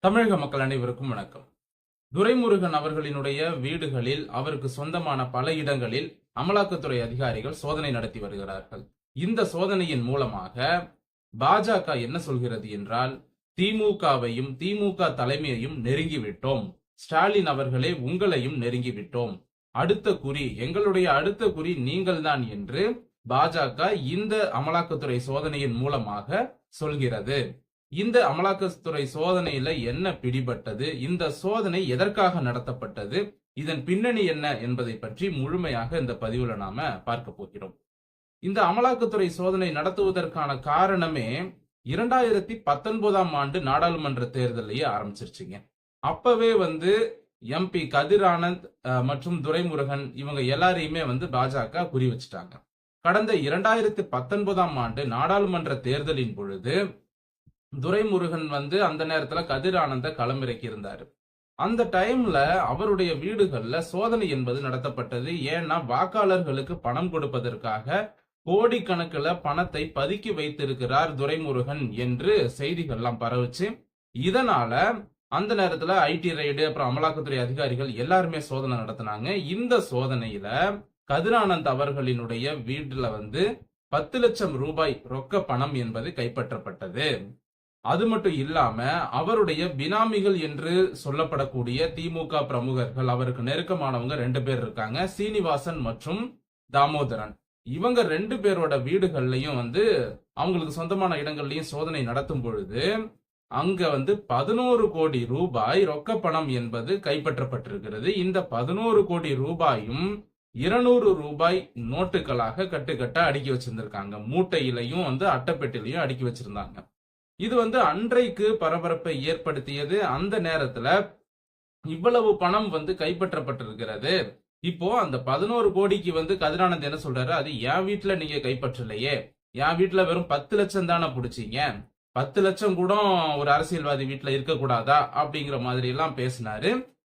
தமிழக மக்கள் அனைவருக்கும் வணக்கம். துரைமுருகன் அவர்களினுடைய வீடுகளில் அவருக்கு சொந்தமான பல இடங்களில் அமலாக்கத்துறை அதிகாரிகள் சோதனை நடத்தி வருகிறார்கள். இந்த சோதனையின் மூலமாக பாஜக என்ன சொல்கிறது என்றால் திமுகவையும் திமுக தலைமையையும் நெருங்கிவிட்டோம். ஸ்டாலின் அவர்களே உங்களையும் நெருங்கிவிட்டோம். அடுத்த குறி எங்களுடைய அடுத்த குறி நீங்கள்தான் என்று பாஜக இந்த அமலாக்கத்துறை சோதனையின் மூலமாக சொல்கிறது. இந்த அமலாக்கத்துறை சோதனையில என்ன பிடிபட்டது? இந்த சோதனை எதற்காக நடத்தப்பட்டது? இதன் பின்னணி என்ன என்பதை பற்றி முழுமையாக இந்த பதிவுல நாம பார்க்க போகிறோம். இந்த அமலாக்கத்துறை சோதனை நடத்துவதற்கான காரணமே இரண்டாயிரத்தி பத்தொன்பதாம் ஆண்டு நாடாளுமன்ற தேர்தலையே ஆரம்பிச்சிருச்சுங்க. அப்பவே வந்து எம்பி கதிர் ஆனந்த் மற்றும் துரைமுருகன் இவங்க எல்லாரையுமே வந்து பாஜக குறி வச்சுட்டாங்க. கடந்த இரண்டாயிரத்தி பத்தொன்பதாம் ஆண்டு நாடாளுமன்ற தேர்தலின் பொழுது துரைமுருகன் வந்து அந்த நேரத்துல கதிர் ஆனந்த களமிறக்கி இருந்தாரு அந்த டைம்ல அவருடைய வீடுகள்ல சோதனை என்பது நடத்தப்பட்டது. ஏன்னா வாக்காளர்களுக்கு பணம் கொடுப்பதற்காக கோடிக்கணக்கில் பணத்தை பதுக்கி வைத்திருக்கிறார் துரைமுருகன் என்று செய்திகள்லாம் பரவுச்சு. இதனால அந்த நேரத்துல ஐடி ரைடு அப்புறம் அமலாக்கத்துறை அதிகாரிகள் எல்லாருமே சோதனை நடத்தினாங்க. இந்த சோதனையில கதிரானந்த் அவர்களினுடைய வீட்டுல வந்து பத்து லட்சம் ரூபாய் ரொக்க பணம் என்பது கைப்பற்றப்பட்டது. அது மட்டும் இல்லாம அவருடைய பினாமிகள் என்று சொல்லப்படக்கூடிய திமுக பிரமுகர்கள் அவருக்கு நெருக்கமானவங்க ரெண்டு பேர் இருக்காங்க. சீனிவாசன் மற்றும் தாமோதரன். இவங்க ரெண்டு பேரோட வீடுகள்லையும் வந்து அவங்களுக்கு சொந்தமான இடங்கள்லயும் சோதனை நடத்தும் பொழுது அங்க வந்து பதினோரு கோடி ரூபாய் ரொக்க பணம் என்பது கைப்பற்றப்பட்டிருக்கிறது. இந்த பதினோரு கோடி ரூபாயும் இருநூறு ரூபாய் நோட்டுகளாக கட்டுக்கட்டா அடுக்கி வச்சிருந்திருக்காங்க. மூட்டையிலையும் வந்து அட்டைப்பெட்டிலையும் அடுக்கி வச்சிருந்தாங்க. இது வந்து அன்றைக்கு பரபரப்பை ஏற்படுத்தியது. அந்த நேரத்துல இவ்வளவு பணம் வந்து கைப்பற்றப்பட்டிருக்கிறது. இப்போ அந்த பதினோரு கோடிக்கு வந்து கதிரானந்த் என்ன சொல்றாரு? அது என் வீட்டுல நீங்க கைப்பற்றலையே. என் வீட்டுல வெறும் பத்து லட்சம் தானே பிடிச்சீங்க. பத்து லட்சம் கூட ஒரு அரசியல்வாதி வீட்டுல இருக்கக்கூடாதா? அப்படிங்கிற மாதிரி எல்லாம் பேசினாரு.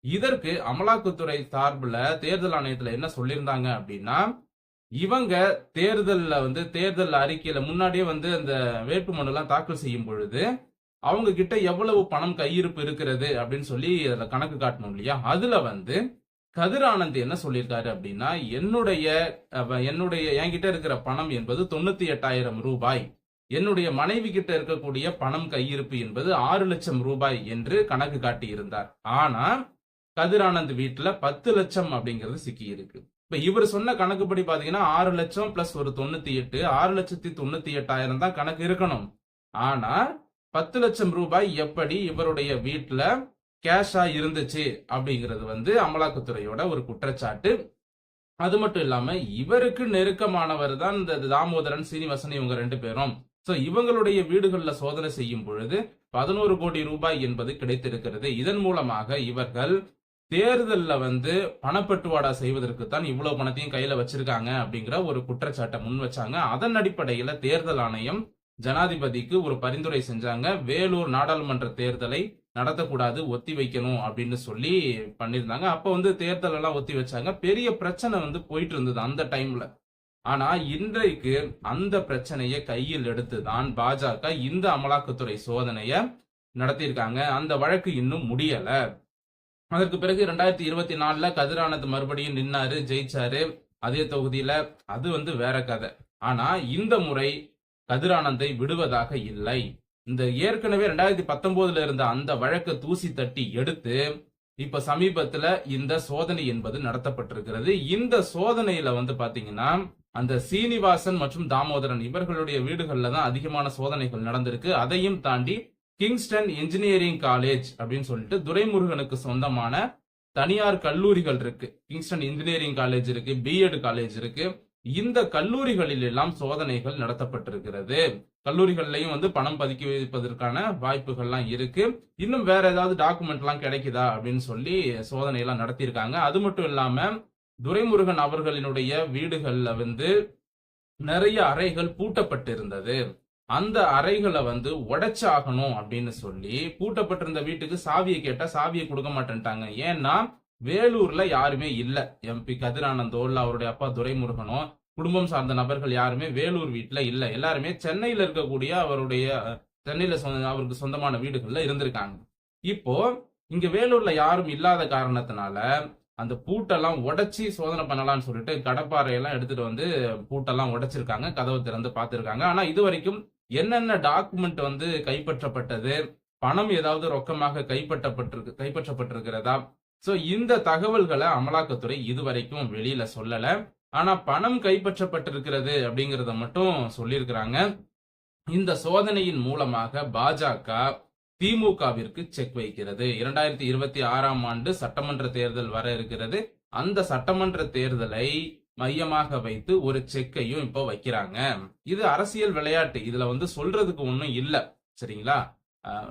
இதற்கு அமலாக்கத்துறை சார்பில் தேர்தல் ஆணையத்துல என்ன சொல்லியிருந்தாங்க அப்படின்னா இவங்க தேர்தலில் வந்து தேர்தல் அறிக்கையில் முன்னாடியே வந்து அந்த வேட்புமனுலாம் தாக்கல் செய்யும் பொழுது அவங்க கிட்ட எவ்வளவு பணம் கையிருப்பு இருக்கிறது அப்படின்னு சொல்லி அதில் கணக்கு காட்டணும் இல்லையா? அதுல வந்து கதிர் ஆனந்த் என்ன சொல்லியிருக்காரு அப்படின்னா என்னுடைய என்னுடைய என்கிட்ட இருக்கிற பணம் என்பது தொண்ணூத்தி எட்டாயிரம் ரூபாய். என்னுடைய மனைவி கிட்ட இருக்கக்கூடிய பணம் கையிருப்பு என்பது ஆறு லட்சம் ரூபாய் என்று கணக்கு காட்டி இருந்தார் ஆனா கதிர் ஆனந்த் வீட்டுல பத்து லட்சம் அப்படிங்கிறது சிக்கி இருக்கு இப்ப இவர் சொன்ன கணக்குப்படி பாத்தீங்கன்னா ஆறு லட்சம் பிளஸ் ஒரு தொண்ணூத்தி எட்டு ஆறு லட்சத்தி தொண்ணூத்தி எட்டாயிரம் தான் கணக்கு இருக்கணும். ஆனா பத்து லட்சம் ரூபாய் எப்படி இவருடைய வீட்டுல கேஷா இருந்துச்சு அப்படிங்கிறது வந்து அமலாக்கத்துறையோட ஒரு குற்றச்சாட்டு. அது மட்டும் இல்லாம இவருக்கு நெருக்கமானவர் தான் இந்த தாமோதரன் சீனிவாசன் இவங்க ரெண்டு பேரும். சோ இவங்களுடைய வீடுகள்ல சோதனை செய்யும் பொழுது பதினோரு கோடி ரூபாய் என்பது கிடைத்திருக்கிறது. இதன் மூலமாக இவர்கள் தேர்தலில் வந்து பணப்பட்டுவாடா செய்வதற்கு தான் இவ்வளவு பணத்தையும் கையில வச்சிருக்காங்க அப்படிங்கிற ஒரு குற்றச்சாட்டை முன் வச்சாங்க. அதன் அடிப்படையில தேர்தல் ஆணையம் ஜனாதிபதிக்கு ஒரு பரிந்துரை செஞ்சாங்க. வேலூர் நாடாளுமன்ற தேர்தலை நடத்தக்கூடாது ஒத்தி வைக்கணும் அப்படின்னு சொல்லி பண்ணியிருந்தாங்க. அப்ப வந்து தேர்தல் எல்லாம் ஒத்தி வச்சாங்க. பெரிய பிரச்சனை வந்து போயிட்டு இருந்தது அந்த டைம்ல. ஆனா இன்றைக்கு அந்த பிரச்சனையை கையில் எடுத்துதான் பாஜக இந்த அமலாக்கத்துறை சோதனைய நடத்தியிருக்காங்க. அந்த வழக்கு இன்னும் முடியல. அதற்கு பிறகு ரெண்டாயிரத்தி இருபத்தி நாலுல கதிரானந்த் மறுபடியும் நின்னாரு ஜெயிச்சாரு. அதே தொகுதியில அது வந்து வேற கதை. ஆனா இந்த முறை கதிரானந்தை விடுவதாக இல்லை. இந்த ஏற்கனவே ரெண்டாயிரத்தி பத்தொன்பதுல இருந்த அந்த வழக்கு தூசி தட்டி எடுத்து இப்ப சமீபத்துல இந்த சோதனை என்பது நடத்தப்பட்டிருக்கிறது. இந்த சோதனையில வந்து பாத்தீங்கன்னா அந்த சீனிவாசன் மற்றும் தாமோதரன் இவர்களுடைய வீடுகள்ல தான் அதிகமான சோதனைகள் நடந்திருக்கு. அதையும் தாண்டி கிங்ஸ்டன் இன்ஜினியரிங் காலேஜ் அப்படின்னு சொல்லிட்டு துரைமுருகனுக்கு சொந்தமான தனியார் கல்லூரிகள் இருக்கு. கிங்ஸ்டன் இன்ஜினியரிங் காலேஜ் இருக்கு பிஎட் காலேஜ் இருக்கு. இந்த கல்லூரிகளில் எல்லாம் சோதனைகள் நடத்தப்பட்டிருக்கிறது. கல்லூரிகள்லையும் வந்து பணம் பதுக்கி வைப்பதற்கான வாய்ப்புகள்லாம் இருக்கு. இன்னும் வேற ஏதாவது டாக்குமெண்ட் எல்லாம் கிடைக்குதா அப்படின்னு சொல்லி சோதனை எல்லாம் நடத்தியிருக்காங்க. அது மட்டும் இல்லாம துரைமுருகன் அவர்களினுடைய வீடுகள்ல வந்து நிறைய அறைகள் பூட்டப்பட்டிருந்தது. அந்த அறைகளை வந்து உடைச்சாகணும் அப்படின்னு சொல்லி பூட்டப்பட்டிருந்த வீட்டுக்கு சாவியை கேட்டா சாவியை கொடுக்க மாட்டேன்ட்டாங்க. ஏன்னா வேலூர்ல யாருமே இல்ல. எம்பி கதிரானந்தோ இல்ல அவருடைய அப்பா துரைமுருகனோ குடும்பம் சார்ந்த நபர்கள் யாருமே வேலூர் வீட்டுல இல்ல. எல்லாருமே சென்னையில இருக்கக்கூடிய அவருடைய சென்னையில சொந்த- அவருக்கு சொந்தமான வீடுகள்ல இருந்திருக்காங்க. இப்போ இங்க வேலூர்ல யாரும் இல்லாத காரணத்தினால அந்த பூட்டெல்லாம் உடைச்சி சோதனை பண்ணலாம்னு சொல்லிட்டு கடப்பாறையெல்லாம் எடுத்துட்டு வந்து பூட்டெல்லாம் உடைச்சிருக்காங்க. கதவை திறந்து பார்த்திருக்காங்க. ஆனா இது வரைக்கும் என்னென்ன டாக்குமெண்ட் வந்து கைப்பற்றப்பட்டது? பணம் ஏதாவது ரொக்கமாக கைப்பற்றப்பட்டிருக்கு கைப்பற்றப்பட்டிருக்கிறதா? சோ இந்த தகவல்களை அமலாக்கத்துறை இதுவரைக்கும் வெளியில சொல்லல. ஆனா பணம் கைப்பற்றப்பட்டிருக்கிறது அப்படிங்கறத மட்டும் சொல்லியிருக்கிறாங்க. இந்த சோதனையின் மூலமாக பாஜக திமுகவிற்கு செக் வைக்கிறது. இரண்டாயிரத்தி இருபத்தி ஆறாம் ஆண்டு சட்டமன்ற தேர்தல் வர இருக்கிறது. அந்த சட்டமன்ற தேர்தலை மையமாக வைத்து ஒரு செக்கையும் இப்போ வைக்கிறாங்க. இது அரசியல் விளையாட்டு. இதுல வந்து சொல்றதுக்கு ஒண்ணும் இல்ல. சரிங்களா?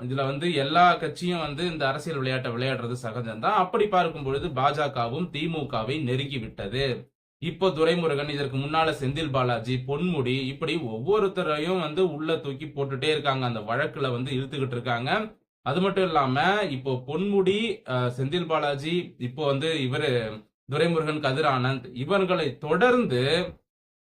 இதுல வந்து எல்லா கட்சியும் வந்து இந்த அரசியல் விளையாட்டை விளையாடுறது சகஜம்தான். அப்படி பார்க்கும் பொழுது பாஜகவும் திமுகவை நெருங்கி விட்டது. இப்போ துரைமுருகன் இதற்கு முன்னால செந்தில் பாலாஜி பொன்முடி இப்படி ஒவ்வொருத்தரையும் வந்து உள்ள தூக்கி போட்டுட்டே இருக்காங்க. அந்த வழக்குல வந்து இழுத்துக்கிட்டு இருக்காங்க. அது மட்டும் இல்லாம இப்போ பொன்முடி செந்தில் பாலாஜி இப்போ வந்து இவரு துரைமுருகன் கதிர் ஆனந்த் இவர்களை தொடர்ந்து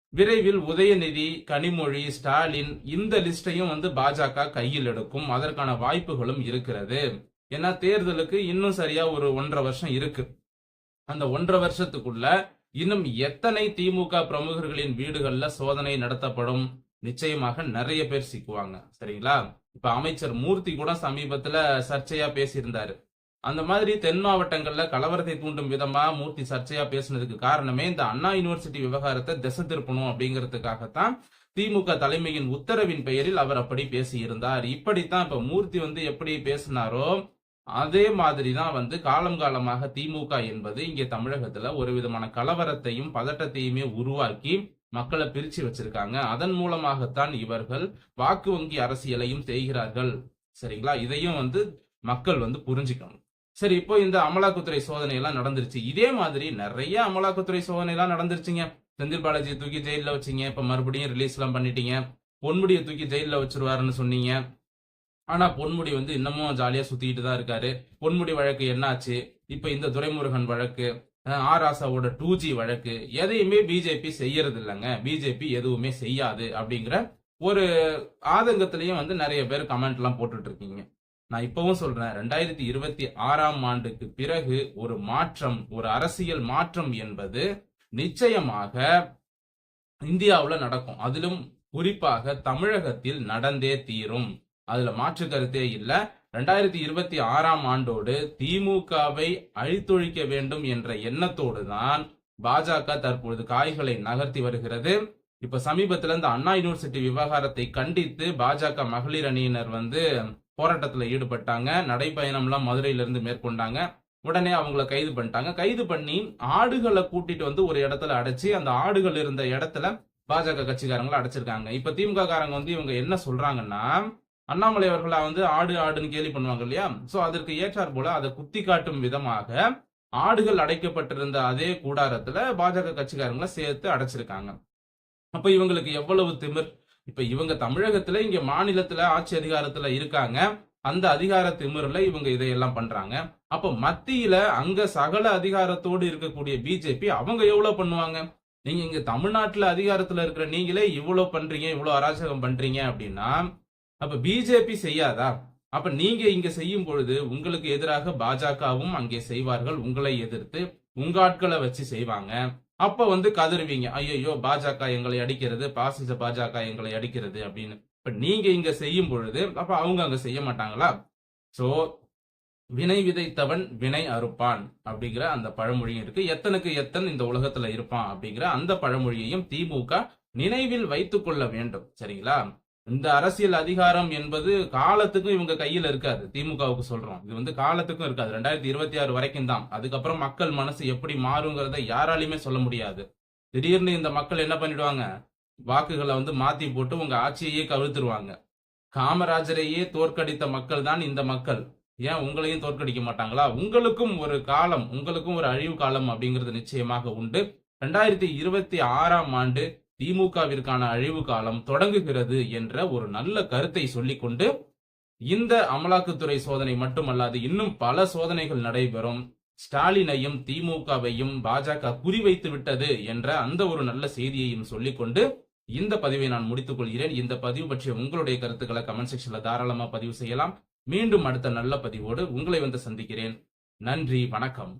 விரைவில் உதயநிதி கனிமொழி ஸ்டாலின் இந்த லிஸ்டையும் வந்து பாஜக கையில் எடுக்கும். அதற்கான வாய்ப்புகளும் இருக்கிறது. ஏன்னா தேர்தலுக்கு இன்னும் சரியா ஒரு ஒன்றரை வருஷம் இருக்கு. அந்த ஒன்றரை வருஷத்துக்குள்ள இன்னும் எத்தனை திமுக பிரமுகர்களின் வீடுகள்ல சோதனை நடத்தப்படும்? நிச்சயமாக நிறைய பேர் சிக்குவாங்க. சரிங்களா? இப்ப அமைச்சர் மூர்த்தி கூட சமீபத்துல சர்ச்சையா பேசியிருந்தாரு. அந்த மாதிரி தென் மாவட்டங்கள்ல கலவரத்தை தூண்டும் விதமா மூர்த்தி சர்ச்சையா பேசினதுக்கு காரணமே இந்த அண்ணா யூனிவர்சிட்டி விவகாரத்தை திசை திருப்பணும் அப்படிங்கிறதுக்காகத்தான் திமுக தலைமையின் உத்தரவின் பெயரில் அவர் அப்படி பேசியிருந்தார். இப்படித்தான் இப்ப மூர்த்தி வந்து எப்படி பேசினாரோ அதே மாதிரி தான் வந்து காலம் காலமாக திமுக என்பது இங்கே தமிழகத்துல ஒரு விதமான கலவரத்தையும் பதட்டத்தையுமே உருவாக்கி மக்களை பிரிச்சு வச்சிருக்காங்க. அதன் மூலமாகத்தான் இவர்கள் வாக்கு வங்கி அரசியலையும் செய்கிறார்கள் சரிங்களா? இதையும் வந்து மக்கள் வந்து புரிஞ்சுக்கணும். சரி இப்போ இந்த அமலாக்கத்துறை சோதனை எல்லாம் நடந்துருச்சு. இதே மாதிரி நிறைய அமலாக்கத்துறை சோதனை எல்லாம் நடந்துருச்சுங்க. செந்தில் பாலாஜியை தூக்கி ஜெயில வச்சீங்க இப்ப மறுபடியும் ரிலீஸ் எல்லாம் பண்ணிட்டீங்க. பொன்முடியை தூக்கி ஜெயில வச்சிருவாருன்னு சொன்னீங்க. ஆனா பொன்முடி வந்து இன்னமும் ஜாலியா சுத்திட்டு தான் இருக்காரு. பொன்முடி வழக்கு என்னாச்சு? இப்ப இந்த துரைமுருகன் வழக்கு ஆர். ஆசாவோட டூ ஜி வழக்கு எதையுமே பிஜேபி செய்யறது இல்லைங்க பிஜேபி எதுவுமே செய்யாது அப்படிங்கிற ஒரு ஆதங்கத்திலையும் வந்து நிறைய பேர் கமெண்ட் எல்லாம் போட்டுட்டு இருக்கீங்க. நான் இப்பவும் சொல்றேன் ரெண்டாயிரத்தி இருபத்தி ஆறாம் ஆண்டுக்கு பிறகு ஒரு மாற்றம் ஒரு அரசியல் மாற்றம் என்பது நிச்சயமாக இந்தியாவில் நடக்கும். அதிலும் குறிப்பாக தமிழகத்தில் நடந்தே தீரும். அதுல மாற்று கருத்தே இல்லை. ரெண்டாயிரத்தி இருபத்தி ஆறாம் ஆண்டோடு திமுகவை அழித்தொழிக்க வேண்டும் என்ற எண்ணத்தோடு தான் பாஜக தற்பொழுது காய்களை நகர்த்தி வருகிறது. இப்ப சமீபத்துல இந்த அண்ணா யூனிவர்சிட்டி விவகாரத்தை கண்டித்து பாஜக மகளிர் அணியினர் வந்து போராட்டத்தில் ஈடுபட்டாங்க. நடைப்பயணம்லாம் மதுரையிலிருந்து மேற்கொண்டாங்க. உடனே அவங்கள கைது பண்ணிட்டாங்க. கைது பண்ணி ஆடுகளை கூட்டிட்டு வந்து ஒரு இடத்துல அடைச்சி அந்த ஆடுகள் இருந்த இடத்துல பாஜக கட்சிக்காரங்களை அடைச்சிருக்காங்க. இப்ப திமுக காரங்க வந்து இவங்க என்ன சொல்றாங்கன்னா அண்ணாமலை அவர்களா வந்து ஆடு ஆடுன்னு கேலி பண்ணுவாங்க இல்லையா? சோ அதற்கு ஏற்றாற் போல அதை குத்தி காட்டும் விதமாக ஆடுகள் அடைக்கப்பட்டிருந்த அதே கூடாரத்துல பாஜக கட்சிக்காரங்களை சேர்த்து அடைச்சிருக்காங்க. அப்ப இவங்களுக்கு எவ்வளவு திமிர்? இப்ப இவங்க தமிழகத்துல இங்க மாநிலத்துல ஆட்சி அதிகாரத்துல இருக்காங்க. அந்த அதிகார திமிரில் இவங்க இதையெல்லாம் பண்றாங்க. அப்ப மத்தியில அங்க சகல அதிகாரத்தோடு இருக்கக்கூடிய பிஜேபி அவங்க எவ்வளவு பண்ணுவாங்க? நீங்க இங்க தமிழ்நாட்டுல அதிகாரத்துல இருக்கிற நீங்களே இவ்வளவு பண்றீங்க இவ்வளவு அராஜகம் பண்றீங்க அப்படின்னா அப்ப பிஜேபி செய்யாதா? அப்ப நீங்க இங்க செய்யும் பொழுது உங்களுக்கு எதிராக பாஜகவும் அங்கே செய்வார்கள் உங்களை எதிர்த்து உங்க ஆட்களை வச்சு செய்வாங்க. அப்ப வந்து கதறுவீங்க. ஐயோ பாஜக எங்களை அடிக்கிறது பாசிச பாஜக எங்களை அடிக்கிறது அப்படின்னு. இப்ப நீங்க இங்க செய்யும் பொழுது அப்ப அவங்க அங்க செய்ய மாட்டாங்களா? சோ வினை விதைத்தவன் வினை அறுப்பான் அப்படிங்கிற அந்த பழமொழியும் இருக்கு. எத்தனுக்கு எத்தன் இந்த உலகத்துல இருப்பான் அப்படிங்கிற அந்த பழமொழியையும் திமுக நினைவில் வைத்துக் கொள்ள வேண்டும். சரிங்களா? இந்த அரசியல் அதிகாரம் என்பது காலத்துக்கும் இவங்க கையில இருக்காது. திமுகவுக்கு சொல்றோம். இது வந்து காலத்துக்கும் இருக்காது. ரெண்டாயிரத்தி இருபத்தி ஆறு வரைக்கும் தான். அதுக்கப்புறம் மக்கள் மனசு எப்படி மாறுங்கிறத யாராலையுமே சொல்ல முடியாது. திடீர்னு இந்த மக்கள் என்ன பண்ணிடுவாங்க? வாக்குகளை வந்து மாத்தி போட்டு உங்க ஆட்சியையே கவிழ்த்துருவாங்க. காமராஜரையே தோற்கடித்த மக்கள் தான் இந்த மக்கள். ஏன் உங்களையும் தோற்கடிக்க மாட்டாங்களா? உங்களுக்கும் ஒரு காலம் உங்களுக்கும் ஒரு அழிவு காலம் அப்படிங்கிறது நிச்சயமாக உண்டு. ரெண்டாயிரத்தி இருபத்தி ஆறாம் ஆண்டு திமுகவிற்கான அழிவு காலம் தொடங்குகிறது என்ற ஒரு நல்ல கருத்தை சொல்லிக்கொண்டு இந்த அமலாக்கத்துறை சோதனை மட்டுமல்லாது இன்னும் பல சோதனைகள் நடைபெறும். ஸ்டாலினையும் திமுகவையும் பாஜக குறிவைத்து விட்டது என்ற அந்த ஒரு நல்ல செய்தியையும் சொல்லிக்கொண்டு இந்த பதிவை நான் முடித்துக் கொள்கிறேன். இந்த பதிவு பற்றிய உங்களுடைய கருத்துக்களை கமெண்ட் செக்ஷன்ல தாராளமா பதிவு செய்யலாம். மீண்டும் அடுத்த நல்ல பதிவோடு உங்களை வந்து சந்திக்கிறேன். நன்றி வணக்கம்.